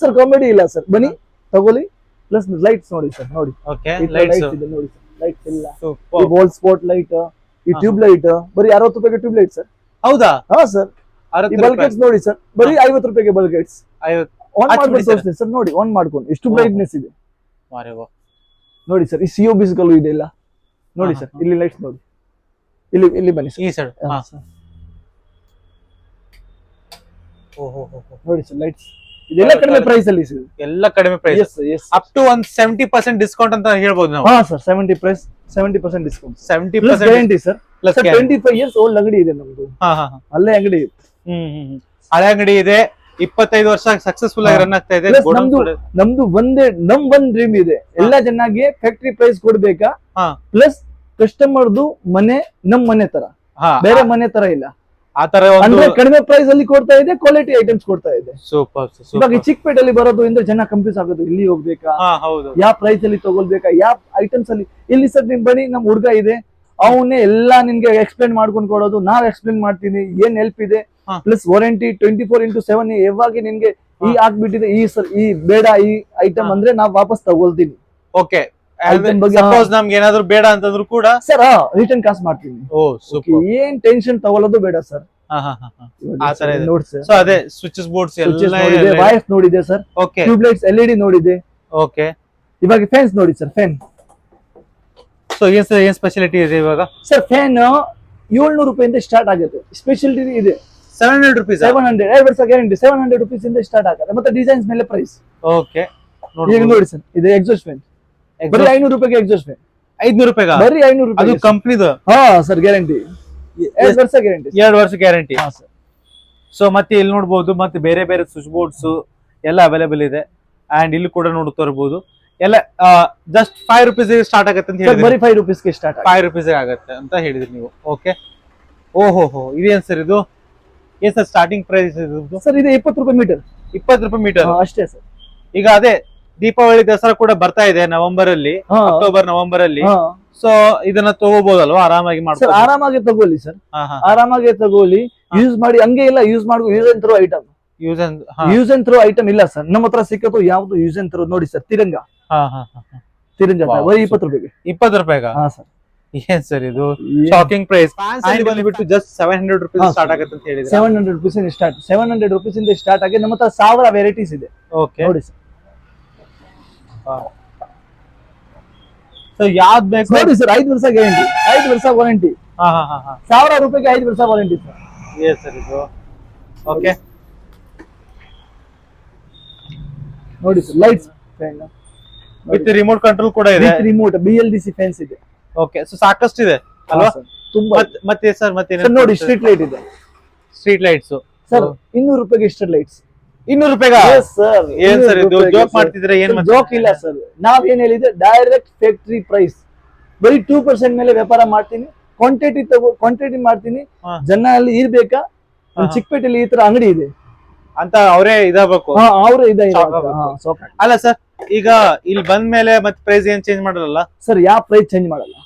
ಸರ್ ಕಾಮಿಡಿ ಇಲ್ಲ ಸರ್ ಬನ್ನಿ ತಗೊಳ್ಳಿ. ಪ್ಲಸ್ ಲೈಟ್ಸ್ ನೋಡಿ ಸರ್ ನೋಡಿ. ಲೈಟ್ಸ್ ಇದೆ ನೋಡಿ ಸರ್ ಲೈಟ್ಸ್ ಇಲ್ಲ. ಈ ಗೋಲ್ಡ್ ಸ್ಪಾಟ್ ಲೈಟ್ ಈ ಟ್ಯೂಬ್ ಲೈಟ್ ಬರೀ ಅರವತ್ತು ರೂಪಾಯಿಗೆ ಟ್ಯೂಬ್ ಲೈಟ್ ಸರ್ ಹೌದಾ? ಹಾ ಸರ್ ಈ ಬಲ್ಬ್ ನೋಡಿ ಸರ್ ಬರೀ ಐವತ್ತು ರೂಪಾಯಿಗೆ ಬಲ್ಬ್ ಲೈಟ್ಸ್ ಆನ್ ಮಾಡ್ಕೊಂಡು ತೋರಿಸ್ತೀನಿ ಸರ್ ನೋಡಿ ಆನ್ ಮಾಡ್ಕೊಂಡು. ಎಷ್ಟು. ಬ್ರೈಟ್ನೆಸ್ ಇದೆ. ನೋಡಿ ಸರ್ ಈ ಸಿಒ ಗಳು ಇದೆ ಇಲ್ಲ. ನೋಡಿ ಸರ್ ಇಲ್ಲಿ ಲೈಟ್ಸ್ ನೋಡಿ. ಇಲ್ಲಿ ಇಲ್ಲಿ ಬನ್ನಿ ಸರ್ ಈ ಸೈಡ್. ನೋಡಿ ಸರ್ ಲೈಟ್ಸ್ ಇದೆಲ್ಲ Colour, ಕಡಿಮೆ ಪ್ರೈಸ್ ಅಲ್ಲಿ ಎಲ್ಲ ಕಡಿಮೆ ಪ್ರೈಸ್ ಅಪ್ ಟು ಒಂದ್ ಸೆವೆಂಟಿ ಪರ್ಸೆಂಟ್ ಡಿಸ್ಕೌಂಟ್ ಅಂತ ಹೇಳ್ಬೋದು ನಾವು. ಹಾ sir seventy price seventy percent discount seventy percent guarantee sir plus twenty five years old ಅಂಗಡಿ ಇದೆ ನಮ್ದು. ಅಲ್ಲೇ ಅಂಗಡಿ ಇದೆ. ಹ್ಮ್. ಹಳೆ ಅಂಗಡಿ ಇದೆ. ಇಪ್ಪತ್ತೈದು ವರ್ಷ ಸಕ್ಸಸ್ಫುಲ್ ಆಗಿ ರನ್ ಆಗ್ತಾ ಇದೆ. ನಮ್ದು- ನಮ್ದು ಒಂದೇ ನಮ್ ಒಂದ್ ಡ್ರೀಮ್ ಇದೆ. ಎಲ್ಲಾ ಚೆನ್ನಾಗಿ ಫ್ಯಾಕ್ಟ್ರಿ ಪ್ರೈಸ್ ಕೊಡ್ಬೇಕಾ? ಹಾ. ಪ್ಲಸ್ ಕಸ್ಟಮರ್ದು ಮನೆ ನಮ್ ಮನೆ ತರ. ಬೇರೆ ಮನೆ ತರ ಇಲ್ಲ. ಆ ತರ ಒಂದು ಅಂದ್ರೆ ಕಡಿಮೆ ಪ್ರೈಸ್ ಅಲ್ಲಿ ಕೊಡ್ತಾ ಇದೆ ಕ್ವಾಲಿಟಿ ಐಟಮ್ಸ್ ಕೊಡ್ತಾ ಇದೆ. ಸೂಪರ್ ಇವಾಗ ಚಿಕ್ಕಪೇಟೆಯಲ್ಲಿ ಬರೋದು ಇಂದ ಜನ ಕನ್ಫ್ಯೂಸ್ ಆಗೋದು ಇಲ್ಲಿ ಹೋಗ್ಬೇಕಾ? ಯಾವ ಪ್ರೈಸ್ ಅಲ್ಲಿ ತಗೊಳ್ಬೇಕಾ? ಯಾವ ಐಟಮ್ಸ್ ಅಲ್ಲಿ? ಇಲ್ಲಿ ಸರ್ ನಿಮ್ ಬನ್ನಿ ನಮ್ ಹುಡುಗ ಇದೆ. ಅವನ್ನೇ ಎಲ್ಲಾ ನಿಮ್ಗೆ ಎಕ್ಸ್ಪ್ಲೈನ್ ಮಾಡ್ಕೊಂಡು ಕೊಡೋದು. ನಾವ್ ಎಕ್ಸ್ಪ್ಲೈನ್ ಮಾಡ್ತೀನಿ. ಏನ್ ಹೆಲ್ಪ್ ಇದೆ? Plus warranty twenty four into seven ಯಾವಾಗ ನಿನ್ಗೆ ಈ ಹಾಕ್ಬಿಟ್ಟಿದೆ ಈ ಸರ್ ಈ ಬೇಡ ಈ ಐಟಮ್ ಅಂದ್ರೆ ನಾವ್ ವಾಪಸ್ ತಗೊಳ್ತೀನಿ. ಓಕೆ ಸಪೋಸ್ ನಮ್ಗೆ ಏನಾದ್ರು ಬೇಡ ಅಂತಂದ್ರು ಕೂಡ ಸರ್ ರಿಟರ್ನ್ ಕಾಸ್ಟ್ ಮಾಡ್ತೀನಿ ಓ ಸೂಪರ್ ಏನ್ ಟೆನ್ಷನ್ ತಗೊಳ್ಳೋದು ಬೇಡ ಸರ್ ಸೊ ಅದೇ ಸ್ವಿಚಸ್ ಬೋರ್ಡ್ಸ್ ಎಲ್ಲ ನೋಡಿದೆ sir okay tube lights L D ನೋಡಿದೆ. ಓಕೆ ಇವಾಗ ಫ್ಯಾನ್ಸ್ ನೋಡಿ ಸರ್ ಫ್ಯಾನ್ ಸೊ ಏನ್ ಸರ್ ಏನ್ ಸ್ಪೆಷಾಲಿಟಿ ಇದೆ ಇವಾಗ? ಸರ್ ಫ್ಯಾನ್ ಏಳ್ನೂರು ರೂಪಾಯಿಂದ ಸ್ಟಾರ್ಟ್ ಆಗುತ್ತೆ. ಸ್ಪೆಷಾಲಿಟಿ ಇದೆ. Seven hundred rupees seven hundred ಎರಡು ವರ್ಷ ಗ್ಯಾರಂಟಿ ಸೆವೆನ್ ಹಂಡ್ರೆಡ್ ರುಪೀಸ್ ಇಂದ ಸ್ಟಾರ್ಟ್ ಆಗುತ್ತೆ. ಮತ್ತೆ ಡಿಸೈನ್ಸ್ ಮೇಲೆ ಪ್ರೈಸ್ ಓಕೆ ಈಗ ನೋಡಿ ಸರ್ ಇದು ಎಕ್ಸಾಸ್ಟ್ ಫ್ಯಾನ್ ಬರೀ ಐನೂರು ರೂಪಾಯಿಗೆ ಎಕ್ಸಾಸ್ಟ್ ಐದ್ನೂರು ರೂಪಾಯಿಗ? ಬರೀ ಐನೂರು ಅದು ರೂಪಾಯಿ ಕಂಪ್ನಿದು ಹಾ ಸರ್ ಗ್ಯಾರಂಟಿ ಎರಡು ವರ್ಷ ಗ್ಯಾರಂಟಿ ಎರಡು ವರ್ಷ ಗ್ಯಾರಂಟಿ ಹಾ ಸರ್. ಸೊ ಮತ್ತೆ ಇಲ್ಲಿ ನೋಡ್ಬೋದು ಮತ್ತೆ ಬೇರೆ ಬೇರೆ ಸ್ವಿಚ್ ಬೋರ್ಡ್ಸ್ ಎಲ್ಲ ಅವೈಲೇಬಲ್ ಇದೆ. ಅಂಡ್ ಇಲ್ಲಿ ಕೂಡ ನೋಡ್ತಾ ಇರ್ಬೋದು ಎಲ್ಲ ಜಸ್ಟ್ ಫೈವ್ ರುಪೀಸ್ ಸ್ಟಾರ್ಟ್ ಆಗುತ್ತೆ ಅಂತ ಹೇಳಿ ಬರೀ ಫೈವ್ ರುಪೀಸ್ಗೆ ಸ್ಟಾರ್ಟ್ ಆಗುತ್ತೆ ಫೈವ್ ರುಪೀಸ್ ಆಗುತ್ತೆ ಅಂತ ಹೇಳಿದ್ರಿ ನೀವು. ಓಕೆ ಓಹೋ ಹೋ ಇದೇನ್ ಸರ್ ಇದು? ಏನ್ ಸರ್ ಸ್ಟಾರ್ಟಿಂಗ್ ಪ್ರೈಸ್ ಇದು? ಸರ್ ಇದು ಇಪ್ಪತ್ತು ರೂಪಾಯಿ ಮೀಟರ್ ಇಪ್ಪತ್ತು ರೂಪಾಯಿ ಮೀಟರ್ ಅಷ್ಟೇ ಸರ್. ಈಗ ಅದೇ ದೀಪಾವಳಿ ದಸರಾ ಕೂಡ ಬರ್ತಾ ಇದೆ ನವೆಂಬರ್ ಅಲ್ಲಿ ಅಕ್ಟೋಬರ್ ನವೆಂಬರ್ ಅಲ್ಲಿ ಸೊ ಇದನ್ನ ತಗೋಬಹುದಲ್ವಾ ಆರಾಮಾಗಿ ಸರ್ ಆರಾಮಾಗಿ ತಗೋಲಿ ಸರ್. ಆರಾಮಾಗಿ ತಗೋಲಿ. ಯೂಸ್ ಮಾಡಿ ಹಂಗೆ ಇಲ್ಲ ಯೂಸ್ ಮಾಡಿ use and throw item use and use and throw item ಇಲ್ಲ ಸರ್. ನಮ್ಮ ಹತ್ರ ಸಿಕ್ಕದು ಯಾವ್ದು ಯೂಸ್ ಅಂಡ್ ಥ್ರೋ ನೋಡಿ ಸರ್. ತಿರಂಗ. ಹಾ ಹಾ ಹಾ ತಿರಂಗ ಬರೀ ಇಪ್ಪತ್ತು ರೂಪಾಯಿಗೆ. ಇಪ್ಪತ್ತು ರೂಪಾಯಿಗೆ? ಹಾ ಸರ್. ಏನ್ ಸರ್ ಇದು? ಶಾಕಿಂಗ್ ಪ್ರೈಸ್ ಬಂದ್ಬಿಟ್ಟು just seven hundred rupees start. ಆಗುತ್ತೆ ಅಂತ ಹೇಳಿದ್ರೆ? ಸೆವೆನ್ ಹಂಡ್ರೆಡ್ ರುಪೀಸ್ ಇಂದ ಸ್ಟಾರ್ಟ್ ಸೆವೆನ್ ಹಂಡ್ರೆಡ್ ರುಪೀಸ್ ಇಂದ ಸ್ಟಾರ್ಟ್ ಆಗಿ ನಮ್ಮ ಹತ್ರ ಸಾವಿರ ವೆರೈಟೀಸ್ ಇದೆ. ಓಕೆ ನೋಡಿ ಸರ್. ಸೊ ಯಾವ್ದ್ ಬೇಕು? ನೋಡಿ ಸರ್ ಐದು ವರ್ಷ ಗ್ಯಾರಂಟಿ ಐದು ವರ್ಷ ವಾರಂಟಿ ಸಾವಿರ ರೂಪಾಯಿಗೆ ಐದು ವರ್ಷ ವಾರಂಟಿ ಸರ್. ಎಸ್ ಸರ್ ಇದು. ಓಕೆ ನೋಡಿ sir lights fan with remote control ಕೂಡ ಇದೆ. Remote B L D C fans ಇದೆ. ಓಕೆ ಸೊ ಸಾಕಷ್ಟು ಇದೆ ಅಲ್ವಾ. ತುಂಬಾ ಮತ್- ಮತ್ತೆ ಸರ್ ಮತ್ತೆ ಸರ್ ನೋಡಿ ಸ್ಟ್ರೀಟ್ ಲೈಟ್ ಇದೆ. ಸ್ಟ್ರೀಟ್ ಲೈಟ್ಸ್ ಸರ್ ಇನ್ನೂರು ರೂಪಾಯಿಗೆ ಸ್ಟ್ರೀಟ್ ಲೈಟ್ಸ್ ಇನ್ನೂರು ರೂಪಾಯಿಗ? ಸರ್ ಏನ್ ಸರ್ ಇದು? ಜೋಕ್ ಮಾಡ್ತಿದ್ರೆ ಏನ್ ಜೋಕ್ ಇಲ್ಲ ಸರ್ ನಾವ್ ಏನ್ ಹೇಳಿದ್ರೆ ಡೈರೆಕ್ಟ್ ಫ್ಯಾಕ್ಟ್ರಿ ಪ್ರೈಸ್ ಬರೀ ಟೂ ಪರ್ಸೆಂಟ್ ಮೇಲೆ ವ್ಯಾಪಾರ ಮಾಡ್ತೀನಿ. ಕ್ವಾಂಟಿಟಿ ತಗೋ ಕ್ವಾಂಟಿಟಿ ಮಾಡ್ತೀನಿ. ಜನ ಅಲ್ಲಿ ಇರ್ಬೇಕಾ. ಚಿಕ್ಕಪೇಟೆಯಲ್ಲಿ ಈ ತರ ಅಂಗಡಿ ಇದೆ. ಅಂತ ಅವರೇ ಇದಾಗಬೇಕು. ಅವರೇ ಇದ. ಅಲ್ಲ ಸರ್ ಈಗ ಇಲ್ಲಿ ಬಂದ್ಮೇಲೆ ಮತ್ತೆ ಪ್ರೈಸ್ ಏನ್ ಚೇಂಜ್ ಮಾಡಲ್ಲ? ಸರ್ ಯಾವ ಪ್ರೈಸ್ ಚೇಂಜ್ ಮಾಡಲ್ಲ?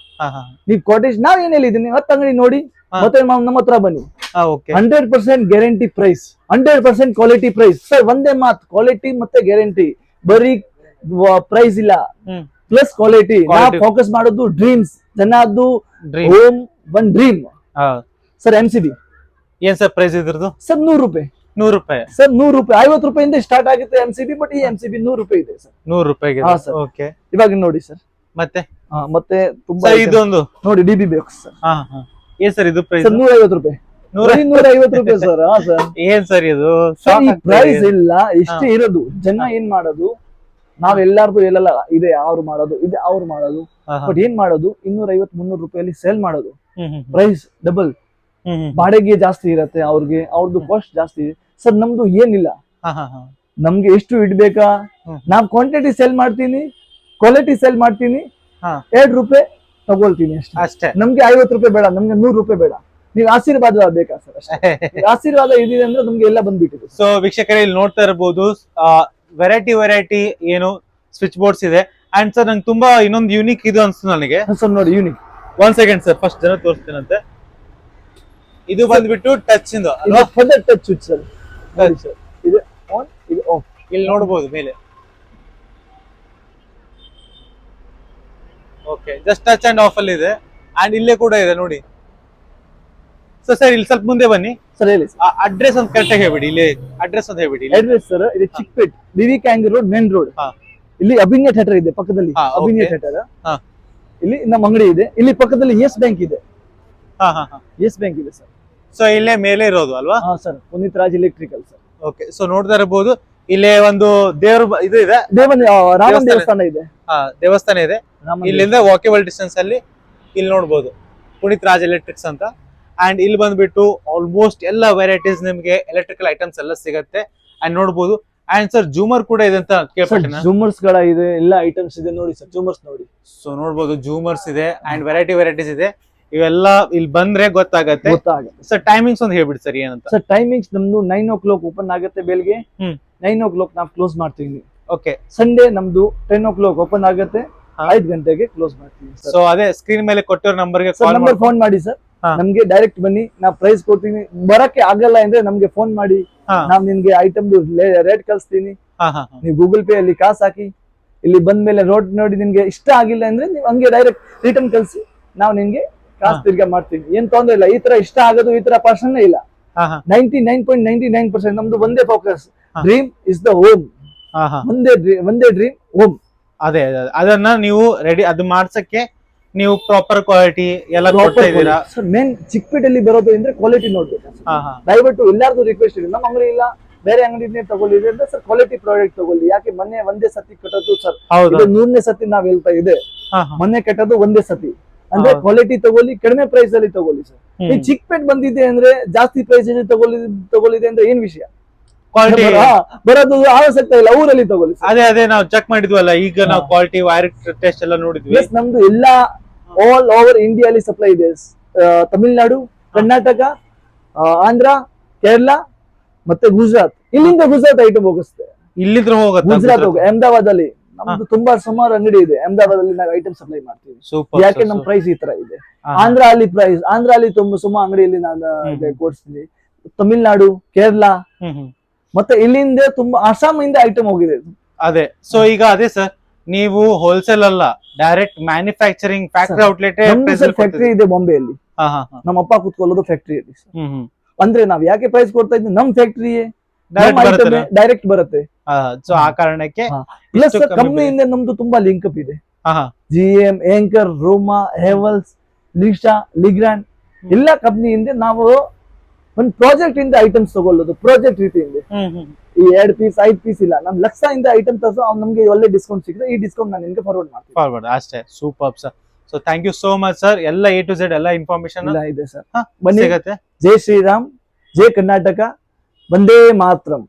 ನೀವು ಕಾಟೇಜ್ ನಾವ್ ಏನ್ ಹೇಳಿದೀನಿ ಹತ್ತು ಅಂಗಡಿ ನೋಡಿ. ಮತ್ತೆ ನಮ್ಮ ಹತ್ರ ಬನ್ನಿ. Hundred percent guarantee price hundred percent quality price sir ಒಂದೇ ಮಾತ್ ಕ್ವಾಲಿಟಿ ಮತ್ತೆ ಗ್ಯಾರಂಟಿ ಬರೀ ಪ್ರೈಸ್ ಇಲ್ಲ. ಪ್ಲಸ್ ಕ್ವಾಲಿಟಿ ನಾವು ಫೋಕಸ್ ಮಾಡೋದು ಡ್ರೀಮ್ಸ್ ಜನದ್ದು home one dream sir M C B ಏನ್ ಸರ್ ಪ್ರೈಸ್ ಇದ್ರದ್ದು? ಸರ್ ನೂರು ರೂಪಾಯಿ. ನೂರು ರೂಪಾಯಿ. ಸರ್ ನೂರು ರೂಪಾಯಿ. ಐವತ್ತು ರೂಪಾಯಿಂದ ಸ್ಟಾರ್ಟ್ ಆಗುತ್ತೆ ಎಂ ಸಿ ಬಿ ಬಟ್ ಈ ಎಂ ಸಿ ಬಿ ನೂರು ರೂಪಾಯಿ ಇದೆ ಸರ್ ನೂರ್ ರೂಪಾಯಿಗೆ. ಓಕೆ ಇವಾಗ ನೋಡಿ ಸರ್ ಮತ್ತೆ? ಮತ್ತೆ ತುಂಬಾ ಇದೊಂದು. ನೋಡಿ ಡಿ ಬಿ ಬೇಕು ಸರ್ ಏನ್ ಸರ್ ಇದು ಪ್ರೈಸ್ ನೂರ ಐವತ್ತು ರೂಪಾಯಿ. ನೂರ ಐವತ್ತು ರೂಪಾಯಿ ಸರ್ ಹಾ ಸರ್. ಏನ್ ಸರ್ ಇದು? ಪ್ರೈಸ್ ಇಲ್ಲ ಇಷ್ಟೇ ಇರೋದು. ಜನ ಏನ್ ಮಾಡೋದು? ನಾವ್ ಎಲ್ಲಾರ್ದು ಹೇಳಲ್ಲ ಇದೆ ಅವ್ರು ಮಾಡೋದು ಇದೆ ಅವ್ರು ಮಾಡೋದು. ಬಟ್ ಏನ್ ಮಾಡೋದು? ಇನ್ನೂರ ಐವತ್ ಮುನ್ನೂರು ರೂಪಾಯಲ್ಲಿ ಸೇಲ್ ಮಾಡೋದು. Price double. ಬಾಡಿಗೆ ಜಾಸ್ತಿ ಇರತ್ತೆ ಅವ್ರಿಗೆ ಅವ್ರದ್ದು ಕಾಸ್ಟ್ ಜಾಸ್ತಿ ಇದೆ. ಸರ್ ನಮ್ದು ಏನಿಲ್ಲ. ನಮ್ಗೆ ಎಷ್ಟು ಇಡ್ಬೇಕಾ. ನಾವ್ ಕ್ವಾಂಟಿಟಿ ಸೇಲ್ ಮಾಡ್ತೀನಿ ಕ್ವಾಲಿಟಿ ಸೇಲ್ ಮಾಡ್ತೀನಿ. ಎರಡ್ ರೂಪಾಯಿ ತಗೊಳ್ತೀನಿ ಅಷ್ಟೇ. ಅಷ್ಟೇ. ನಮ್ಗೆ ಐವತ್ತು ರೂಪಾಯಿ ಬೇಡ ನಮ್ಗೆ ನೂರು ರೂಪಾಯಿ ಬೇಡ. ನೀವು ಆಶೀರ್ವಾದ ಬೇಕಾ ಸರ್ ಅಷ್ಟೇ? ಆಶೀರ್ವಾದ ಇದಿದೆ ಅಂದ್ರೆ ನಮ್ಗೆ ಎಲ್ಲ ಬಂದ್ಬಿಟ್ಟಿದೆ ಸೊ ವೀಕ್ಷಕರೇ ಇಲ್ಲಿ ನೋಡ್ತಾ ಇರಬಹುದು ವೆರೈಟಿ ವೆರೈಟಿ ಏನು ಸ್ವಿಚ್ ಬೋರ್ಡ್ಸ್ ಇದೆ. ಅಂಡ್ ಸರ್ ನಂಗೆ ತುಂಬಾ ಇನ್ನೊಂದು ಯೂನಿಕ್ ಇದು ಅನ್ಸ್ತು ನನಗೆ. ಸರ್ ನೋಡಿ unique one second sir first ಜನ ತೋರಿಸ್ತೀನಂತೆ. ಇದು ಬಂದ್ಬಿಟ್ಟು ಟಚ್ ಇಂದು ಟಚ್ ಸ್ವಿಚ್ ಸರ್ ಸರ್ ಇದು ಆನ್ ಇದು ಆಫ್ ಇಲ್ಲಿ ನೋಡಬಹುದು ಮೇಲೆ. Okay just touch and off ಅಲ್ಲಿ ಇದೆ ಅಂಡ್ ಇಲ್ಲೇ ಕೂಡ ಇದೆ ನೋಡಿ. ಸೊ ಸರ್ ಇಲ್ಲಿ ಸ್ವಲ್ಪ ಮುಂದೆ ಬನ್ನಿ. ಸರ್ ಹೇಳಿ ಅಡ್ರೆಸ್ ಅಂತ ಕರೆಕ್ಟ್ ಆಗಿ ಹೇಳ್ಬಿಡಿ ಇಲ್ಲಿ. ಅಡ್ರೆಸ್ ಅಂತ ಹೇಳ್ಬಿಡಿ ಅಡ್ರೆಸ್ ಸರ್ ಇದು ಚಿಕ್ಕಪೇಟ್ ವಿವಿ ಕ್ಯಾಂಗ್ ರೋಡ್ ಮೇನ್ ರೋಡ್. ಹಾ. ಇಲ್ಲಿ ಅಭಿನಯ ಥಿಯೇಟರ್ ಇದೆ ಪಕ್ಕದಲ್ಲಿ. ಅಭಿನಯ. ಥಿಯೇಟರ್. ಹಾ. ಇಲ್ಲಿ ನಮ್ಮ ಅಂಗಡಿ ಇದೆ. ಇಲ್ಲಿ ಪಕ್ಕದಲ್ಲಿ ಎಸ್ ಬ್ಯಾಂಕ್ ಇದೆ. ಹಾ ಹಾ ಹಾ. ಎಸ್ ಬ್ಯಾಂಕ್ ಇದೆ ಸರ್ ಸೊ ಇಲ್ಲೇ ಮೇಲೆ ಇರೋದು ಅಲ್ವಾ? ಹಾ sir Puneeth Raj electrical sir okay so ನೋಡ್ತಾ ಇರಬಹುದು ಇಲ್ಲೇ ಒಂದು ದೇವ್ರ ಇದು ಇದೆ. ರಾಮನ ದೇವಸ್ಥಾನ. ಇದೆ. ಆ, ದೇವಸ್ಥಾನ ಇದೆ. ಇಲ್ಲಿಂದ ವಾಕೇಬಲ್ ಡಿಸ್ಟೆನ್ಸ್ ಅಲ್ಲಿ ಇಲ್ಲಿ ನೋಡ್ಬೋದು. ಪುನೀತ್ ರಾಜ್ ಎಲೆಕ್ಟ್ರಿಕ್ಸ್ ಅಂತ. ಅಂಡ್ ಇಲ್ಲಿ ಬಂದ್ಬಿಟ್ಟು ಆಲ್ಮೋಸ್ಟ್ ಎಲ್ಲ ವೆರೈಟೀಸ್ ನಿಮ್ಗೆ ಎಲೆಕ್ಟ್ರಿಕಲ್ ಐಟಮ್ಸ್ ಎಲ್ಲ ಸಿಗತ್ತೆ. ಅಂಡ್ ನೋಡ್ಬೋದು. ಅಂಡ್ ಸರ್ ಜೂಮರ್ ಕೂಡ ಇದೆ ಅಂತ ಕೇಳ್ಪಟ್ಟೆ ಜೂಮರ್ಸ್ಗಳ ಇದೆ ಎಲ್ಲ ಐಟಮ್ಸ್ ಇದೆ ನೋಡಿ ಸರ್ ಜೂಮರ್ಸ್ ನೋಡಿ. ಸೊ ನೋಡ್ಬೋದು ಜೂಮರ್ಸ್ ಇದೆ ಅಂಡ್ ವೆರೈಟಿ ವೆರೈಟೀಸ್ ಇದೆ. ಇವೆಲ್ಲ ಇಲ್ಲಿ ಬಂದ್ರೆ ಗೊತ್ತಾಗತ್ತೆ. ಸರ್ ಟೈಮಿಂಗ್ಸ್ ಒಂದು ಹೇಳ್ಬಿಡಿ ಸರ್ ಏನಂತ. ಸರ್ ಟೈಮಿಂಗ್ಸ್ ನಮ್ದು ನೈನ್ ಓ ಕ್ಲಾಕ್ ಓಪನ್ ಆಗುತ್ತೆ ಬೆಳಿಗ್ಗೆ. ಹ್ಮ್. ನೈನ್ ಓ ಕ್ಲಾಕ್ ನಾವು ಕ್ಲೋಸ್ ಮಾಡ್ತೀವಿ ಓಕೆ ಸಂಡೇ ನಮ್ದು ಟೆನ್ ಓ ಕ್ಲಾಕ್ ಓಪನ್ ಆಗುತ್ತೆ ಐದ್ ಗಂಟೆಗೆ ಕ್ಲೋಸ್ ಮಾಡ್ತೀವಿ ಸೊ ಅದೇ ಸ್ಕ್ರೀನ್ ಮೇಲೆ ಕೊಟ್ಟಿರೋ ನಂಬರ್ಗೆ ನಂಬರ್ ಫೋನ್ ಮಾಡಿ. ಸರ್. ನಮ್ಗೆ ಡೈರೆಕ್ಟ್ ಬನ್ನಿ ನಾವು ಪ್ರೈಸ್ ಕೊಡ್ತೀನಿ. ಬರಕ್ಕೆ ಆಗಲ್ಲ ಅಂದ್ರೆ ನಮ್ಗೆ ಫೋನ್ ಮಾಡಿ. ನಾವ್ ನಿಮ್ಗೆ ಐಟಮ್ ರೇಟ್ ಕಳಿಸ್ತೀನಿ. ನೀವು ಗೂಗಲ್ ಪೇ ಅಲ್ಲಿ ಕಾಸ್ ಹಾಕಿ ಇಲ್ಲಿ ಬಂದ್ಮೇಲೆ ರೋಡ್ ನೋಡಿ ನಿಮ್ಗೆ ಇಷ್ಟ ಆಗಿಲ್ಲ ಅಂದ್ರೆ ನೀವು ಹಂಗೆ ಡೈರೆಕ್ಟ್ ರಿಟರ್ನ್ ಕಳಿಸಿ ನಾವು ನಿಮ್ಗೆ ಕಾಸ್ ತಿರ್ಗಿ ಮಾಡ್ತೀವಿ. ಏನ್ ತೊಂದ್ರೆ ಇಲ್ಲ. ಈ ತರ ಇಷ್ಟ ಆಗೋದು ಈ ತರ ಪರ್ಸನ್ ಇಲ್ಲ. ಹಾ ಹಾ. Ninety nine point ninety nine percent ನಮ್ದು ಒಂದೇ focus. Dream is the ohm ಒಂದೇ ಒಂದೇ ಡ್ರೀಮ್ ಓಮ್ ಅದೇ ಅದೇ. ಅದನ್ನ ನೀವು ರೆಡಿ ಅದು ಮಾಡ್ಸಕ್ಕೆ ನೀವು ಪ್ರಾಪರ್ ಕ್ವಾಲಿಟಿ ಎಲ್ಲ ಕೊಡ್ತಾ ಇದ್ದೀರಾ? ಸರ್ ಮೇನ್ ಚಿಕ್ಕಪೇಟೆಯಲ್ಲಿ ಬರೋದು ಅಂದ್ರೆ ಕ್ವಾಲಿಟಿ ನೋಡ್ಬೇಕು. ದಯವಿಟ್ಟು ಎಲ್ಲಾರ್ದು ರಿಕ್ವೆಸ್ಟ್ ಇದೆ ನಮ್ಮ ಅಂಗಡಿ ಇಲ್ಲ ಬೇರೆ ಅಂಗಡಿನೇ ತಗೊಳ್ಳಿದೆ ಅಂದ್ರೆ ಸರ್ ಕ್ವಾಲಿಟಿ ಪ್ರಾಡಕ್ಟ್ ತಗೊಳ್ಳಿ. ಯಾಕೆ ಮೊನ್ನೆ ಒಂದೇ ಸತಿ ಕಟ್ಟೋದು ಸರ್ ಇದು ನೂರನೇ ಸತಿ ನಾವ್ ಹೇಳ್ತಾ ಇದೆ. ಮೊನ್ನೆ ಕಟ್ಟೋದು ಒಂದೇ ಸತಿ. ಅಂದ್ರೆ. ಕ್ವಾಲಿಟಿ ತಗೊಳ್ಳಿ ಕಡಿಮೆ ಪ್ರೈಸ್ ಅಲ್ಲಿ ತಗೊಳ್ಳಿ ಸರ್ ಈ. ಚಿಕ್ಕಪೇಟ್ ಬಂದಿದೆ ಅಂದ್ರೆ ಜಾಸ್ತಿ ಪ್ರೈಸ್ ಅಲ್ಲಿ ತಗೊಳ್ಳಿ ತಗೊಳ್ಳಿದೆ ಅಂದ್ರೆ ಏನ್ ವಿಷಯ? ಕ್ವಾಲಿಟಿ ಬರೋದು ಅವಶ್ಯಕತೆ ಇಲ್ಲ ಊರಲ್ಲಿ ತಗೊಳ್ಳಿ ಅದೇ ಅದೇ ನಾವು ಚೆಕ್ ಮಾಡಿದ್ವಲ್ಲ ಈಗ ನಾವು ಕ್ವಾಲಿಟಿ ವೈರ್ ಟೆಸ್ಟ್ ಎಲ್ಲ ನೋಡಿದ್ವಿ. ನಮ್ದು ಎಲ್ಲಾ ಆಲ್ ಓವರ್ ಇಂಡಿಯಾಲಿ ಸಪ್ಲೈ ಇದೆ. ತಮಿಳುನಾಡು ಕರ್ನಾಟಕ ಆಂಧ್ರ ಕೇರಳ ಮತ್ತೆ ಗುಜರಾತ್. ಇಲ್ಲಿಂದ ಗುಜರಾತ್ ಐಟಮ್ ಹೋಗಿಸ್ತೇವೆ ಇಲ್ಲಿಂದ ಹೋಗುತ್ತೆ ಗುಜರಾತ್ ಹೋಗ ಅಹಮದಾಬಾದ್ ಅಲ್ಲಿ ನಮ್ದು ತುಂಬಾ ಸುಮಾರು ಅಂಗಡಿ ಇದೆ. ಅಹಮದಾಬಾದ್ ಅಲ್ಲಿ ನಾವು ಐಟಮ್ ಸಪ್ಲೈ ಮಾಡ್ತೀವಿ. ಯಾಕೆ ನಮ್ ಪ್ರೈಸ್ ಈ ತರ ಇದೆ? ಆಂಧ್ರ ಅಲ್ಲಿ ಪ್ರೈಸ್ ಆಂಧ್ರ ಅಲ್ಲಿ ತುಂಬಾ ಸುಮಾರು ಅಂಗಡಿಯಲ್ಲಿ ನಾನು ಇದೆ ಕೊಡ್ತೀನಿ ತಮಿಳ್ನಾಡು ಕೇರಳ ಮತ್ತೆ ಇಲ್ಲಿಂದ ತುಂಬಾ ಅಸ್ಸಾಂ ಇಂದ ಐಟಮ್ ಹೋಗಿದೆ ಅದೇ. ಸೊ ಈಗ ಅದೇ ಸರ್ ನೀವು ಹೋಲ್ಸೇಲ್ ಅಲ್ಲ direct manufacturing factory outlet factory ಇದೆ ಬಾಂಬೆಯಲ್ಲಿ ನಮ್ಮ ಅಪ್ಪ ಕುತ್ಕೊಳ್ಳೋದು ಫ್ಯಾಕ್ಟ್ರಿಯಲ್ಲಿ ಅಂದ್ರೆ ನಾವ್ ಯಾಕೆ ಪ್ರೈಸ್ ಕೊಡ್ತಾ ಇದ್ವಿ? ನಮ್ ಫ್ಯಾಕ್ಟ್ರಿಯೇ ಡೈರೆಕ್ಟ್ ಬರುತ್ತೆ. ಸೊ ಆ ಕಾರಣಕ್ಕೆ. ಪ್ಲಸ್ ಕಂಪ್ನಿಯಿಂದ ನಮ್ದು ತುಂಬಾ ಲಿಂಕ್ ಅಪ್ ಇದೆ. G M Anchor Roma Havells Lisha Legrand ಎಲ್ಲಾ ಕಂಪ್ನಿಯಿಂದ ನಾವು ಒಂದು ಪ್ರಾಜೆಕ್ಟ್ ಇಂದ ಐಟಮ್ಸ್ ತಗೊಳ್ಳೋದು ಪ್ರಾಜೆಕ್ಟ್ ರೀತಿಯಿಂದ. ಈ ಎರಡ್ ಪೀಸ್ ಐದ್ ಪೀಸ್ ಇಲ್ಲ. ನಮ್ ಲಕ್ಷ ಇಂದ ಐಟಮ್ ತರ್ಸೋ ಅವ್ನು ನಮ್ಗೆ ಒಳ್ಳೆ ಡಿಸ್ಕೌಂಟ್ ಸಿಕ್ಕಿದ್ರೆ ಈ ಡಿಸ್ಕೌಂಟ್ ನಾನು ನಿಮ್ಗೆ ಫಾರ್ವರ್ಡ್ ಮಾಡ್ತೀನಿ. ಫಾರ್ವರ್ಡ್ ಅಷ್ಟೇ. Super sir so thank you so much sir ಎಲ್ಲ ಎ ಟು ಝೆಡ್ ಎಲ್ಲ ಇನ್ಫಾರ್ಮೇಶನ್ ಇಲ್ಲ ಇದೆ ಸರ್ ಬನ್ನಿ. ಜೈ ಶ್ರೀರಾಮ್ ಜೈ ಕರ್ನಾಟಕ. ಒಂದೇ ಮಾತ್ರಂ.